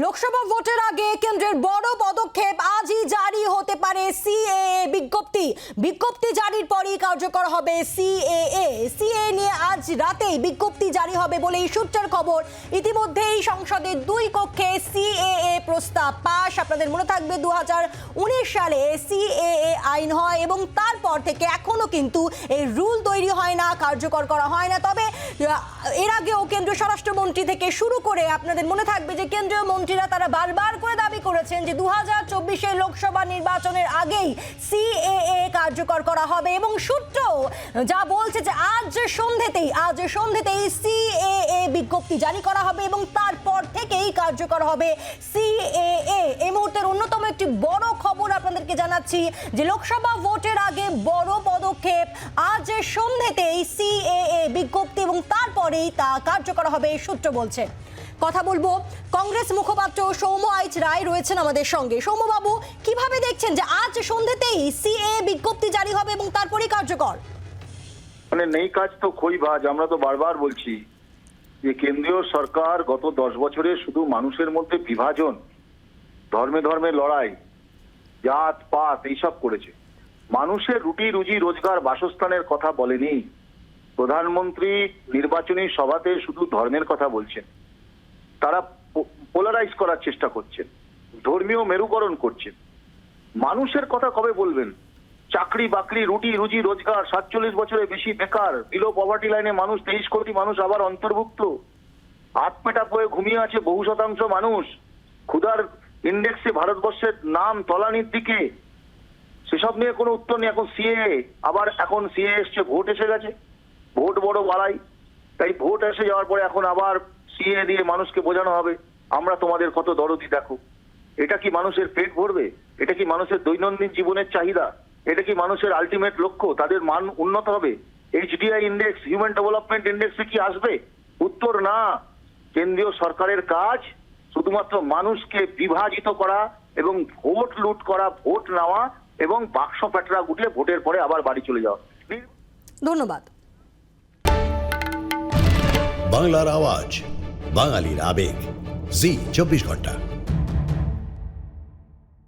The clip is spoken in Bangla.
লোকসভা ভোটের আগে কেন্দ্রের বড় পদক্ষেপ আজই জারি হতে পারে সিএএ বিজ্ঞপ্তি। বিজ্ঞপ্তি জারির পরই কার্যকর হবে সিএএ। সিএ নিয়ে আজ রাতেই বিজ্ঞপ্তি জারি হবে বলে এই সূত্রের খবর। ইতিমধ্যেই সংসদের দুই কক্ষে সিএএ প্রস্তাব পাশ। আপনাদের মনে থাকবে দু হাজার উনিশ সালে সিএএ আইন হয় এবং তারপর থেকে এখনও কিন্তু এই রুল তৈরি হয় না, কার্যকর করা হয় না। তবে এর আগেও কেন্দ্রীয় স্বরাষ্ট্রমন্ত্রী থেকে শুরু করে আপনাদের মনে থাকবে যে কেন্দ্রীয় মন্ত্রীরা তারা বারবার করে দাবি করেছেন যে দু হাজার চব্বিশের লোকসভা নির্বাচনের আগেই সিএএ কার্যকর করা হবে এবং সূত্র যা বলছে যে আজ সন্ধ্যেতেই আজ সন্ধ্যেতেই সিএএ বিজ্ঞপ্তি জারি করা হবে এবং তারপর থেকেই কার্যকর হবে সিএএ। এই মুহূর্তের অন্যতম একটি বড় খবর আপনাদেরকে জানাচ্ছি যে লোকসভা ভোটের আগে বড় পদক্ষেপ। আজ সন্ধ্যেতেই সিএএ বিজ্ঞপ্তি এবং তারপরেই তা কার্যকর হবে সূত্র বলছে। কথা বলব, কংগ্রেস মুখপাত্র সৌম্য আইচ রায় রয়েছেন আমাদের সঙ্গে। সৌম্যবাবু, কীভাবে দেখছেন যে আজ সন্ধ্যেতেই সিএ বিজ্ঞপ্তি জারি হবে এবং তারপরেই কার্যকর? মানে নেই কাজ তো খই ভাজ, আমরা তো বারবার বলছি যে কেন্দ্রীয় সরকার গত দশ বছরে শুধু মানুষের মধ্যে বিভাজন, ধর্মে ধর্মে লড়াই জাত, পাত এইসব করেছে। মানুষের রুটি, রুজি, রোজগার, বাসস্থানের কথা বলেনি। প্রধানমন্ত্রী নির্বাচনী সভাতে শুধু ধর্মের কথা বলছেন। তারা পোলারাইজ করার চেষ্টা করছেন। ধর্মীয় মেরুকরণ করছেন। মানুষের কথা কবে বলবেন? চাকরি, বাকরি, রুটি, রুজি, রোজগার, সাতচল্লিশ বছরে বেশি বেকার বিলো পভার্টি লাইনে মানুষ, তেইশ কোটি মানুষ আবার অন্তর্ভুক্ত। হাত পেটা পয়ে ঘুমিয়ে আছে বহু শতাংশ মানুষ। ক্ষুধার ইন্ডেক্সে ভারতবর্ষের নাম তলানির দিকে। সেসব নিয়ে কোনো উত্তর নেই। এখন সিএ আবার এখন সিএ এসছে, ভোট এসে গেছে। ভোট বড় বাড়াই। তাই ভোট এসে যাওয়ার পরে এখন আবার সিএ দিয়ে মানুষকে বোঝানো হবে, আমরা তোমাদের কত দরদি, দেখো। এটা কি মানুষের পেট ভরবে? এটা কি মানুষের দৈনন্দিন জীবনের চাহিদা? এটা কি মানুষের আলটিমেট লক্ষ্য? তাদের মান উন্নত হবে? এইচডিআই ইন্ডেক্স হিউম্যান ডেভেলপমেন্ট ইন্ডেক্সে কি আসবে? উত্তর না। কেন্দ্রীয় সরকারের কাজ শুধুমাত্র মানুষকে বিভাজিত করা এবং ভোট লুট করা ভোট নেওয়া এবং বাক্স প্যাটরা গুটিয়ে ভোটের পরে আবার বাড়ি চলে যাওয়া। ধন্যবাদ। বাংলার আওয়াজ বাঙালির আবেগ। জি চব্বিশ ঘণ্টা।